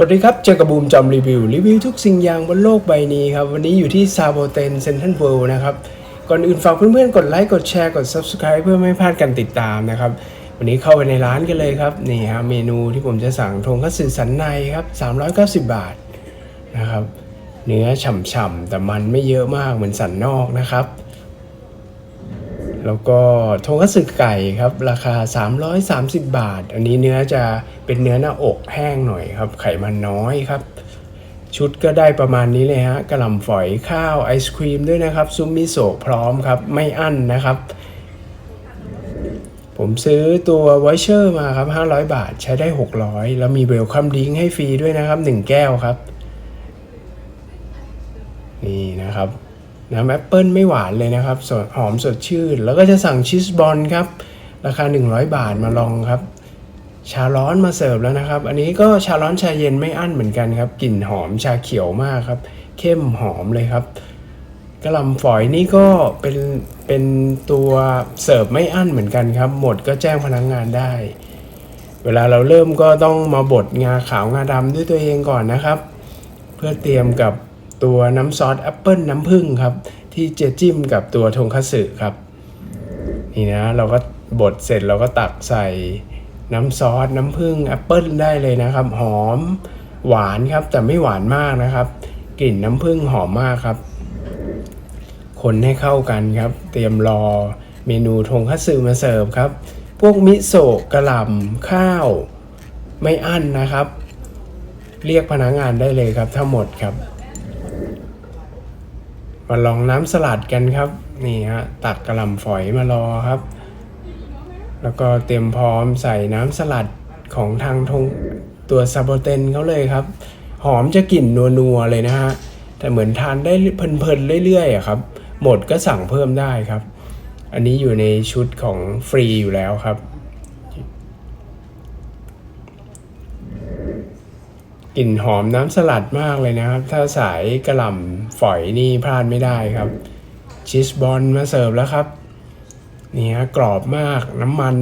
สวัสดีครับ เจอกับบูมจอมรีวิว รีวิวทุกสิ่งอย่างบนโลกใบนี้ครับ วันนี้อยู่ที่ซาโบเทนเซนทรัลเวิลด์นะครับ ก่อนอื่นฝากเพื่อนๆ กดไลค์ กดแชร์ กด Subscribe เพื่อไม่พลาดการติดตามนะครับ วันนี้เข้าไปในร้านกันเลยครับ นี่ครับเมนูที่ผมจะสั่งทงคัตสึสันในครับ 390 บาทนะครับ เนื้อฉ่ำๆ แต่มันไม่เยอะมากเหมือนสันนอกนะครับ แล้วก็ทงคัตสึไก่ครับ ราคา 330 บาท อันนี้เนื้อจะเป็นเนื้อหน้าอกแห้งหน่อยครับ ไขมันน้อยครับ ชุดก็ได้ประมาณนี้เลยฮะกระหล่ำฝอยข้าวไอศครีมด้วยนะครับ ซุปมิโซะพร้อมครับ ไม่อั้นนะครับ ผมซื้อตัวไวเชอร์มาครับ 500 บาทใช้ได้ 600 แล้วมีเวลคัมดิงให้ฟรีด้วยนะครับ 1 แก้วครับ นี่นะครับ น้ำแอปเปิลไม่หวานเลยนะครับสดหอมสดชื่น แล้วก็จะสั่งชีสบอลครับ ราคา 100 บาทมาลองครับ ชาร้อนมาเสิร์ฟแล้วนะครับ อันนี้ก็ชาร้อนชาเย็นไม่อั้นเหมือนกันครับ กลิ่นหอมชาเขียวมากครับ เข้มหอมเลยครับกระลำฝอยนี่ก็เป็นเป็นตัวเสิร์ฟไม่อั้นเหมือนกันครับ หมดก็แจ้งพนักงงานได้ เวลาเราเริ่มก็ต้องมาบดงาขาวงาดำด้วยตัวเองก่อนนะครับ เพื่อเตรียมกับ ตัวน้ำซอสแอปเปิลน้ำผึ้งครับ ที่จะจิ้มกับตัวทงคัตสึครับ นี่นะเราก็บดเสร็จเราก็ตักใส่น้ำซอสน้ำผึ้งแอปเปิลได้เลยนะครับ หอมหวานครับ แต่ไม่หวานมากนะครับ กลิ่นน้ำผึ้งหอมมากครับ คนให้เข้ากันครับ เตรียมรอเมนูทงคัตสึมาเสิร์ฟครับ พวกมิโซะกระหล่ำข้าว ไม่อั้นนะครับ เรียกพนักงานได้เลยครับถ้าหมดครับ มาลองน้ำสลัดกันครับ นี่ฮะตักกระหล่ำฝอยมารอครับ แล้วก็เตรียมพร้อมใส่น้ำสลัดของทางทงตัวซาโบเทนเขาเลยครับ หอมจะกลิ่นนัวๆเลยนะฮะ แต่เหมือนทานได้เพลินๆเรื่อยๆครับ หมดก็สั่งเพิ่มได้ครับ อันนี้อยู่ในชุดของฟรีอยู่แล้วครับ กลิ่นหอมน้ำสลัดมากเลยนะครับ ถ้าสายกระหล่ำฝอยนี่พลาดไม่ได้ครับชีสบอลมาเสิร์ฟแล้วครับนี่ฮะกรอบมากน้ำมัน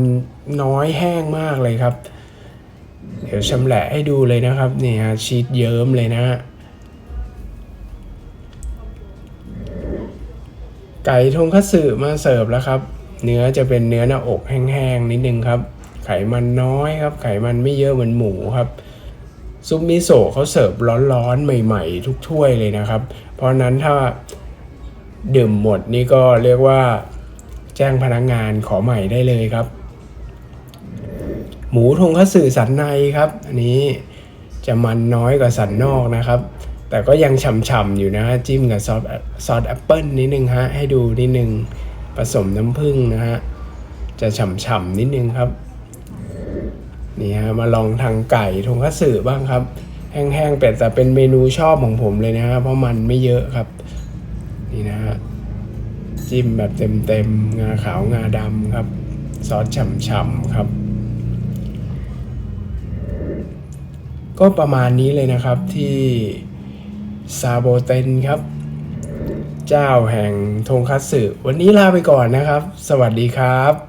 น้อยแห้งมากเลยครับ เดี๋ยวชำแหละให้ดูเลยนะครับนี่ฮะชีสเยิ้มเลยนะฮะไก่ทงคัตสึมาเสิร์ฟแล้วครับ เนื้อจะเป็นเนื้อหน้าอกแห้งๆนิดนึงครับ ไขมันน้อยครับ ไขมันไม่เยอะเหมือนหมูครับ ซุปมิโซะเขาเสิร์ฟร้อนๆใหม่ๆ ทุกถ้วยเลยนะครับ เพราะนั้นถ้าดื่มหมดนี่ก็เรียกว่าแจ้งพนักงงานขอใหม่ได้เลยครับ หมูทงคัตสึสันในครับ อันนี้จะมันน้อยกว่าสันนอกนะครับ แต่ก็ยังฉ่ำๆอยู่นะฮะจิ้มกับซอสซอสแอปเปิลนิดนึงฮะให้ดูนิดนึงผสมน้ำผึ้งนะฮะจะฉ่ำๆนิดนึงครับ นี่ฮะมาลองทางไก่ทงคัตสึบ้างครับ แห้งๆเป็ดแต่เป็นเมนูชอบของผมเลยนะฮะเพราะมันไม่เยอะครับ นี่นะฮะจิ้มแบบเต็มๆงาขาวงาดำครับ ซอสฉ่ำๆครับ ก็ประมาณนี้เลยนะครับที่ซาโบเทนครับ เจ้าแห่งทงคัตสึวันนี้ลาไปก่อนนะครับ สวัสดีครับ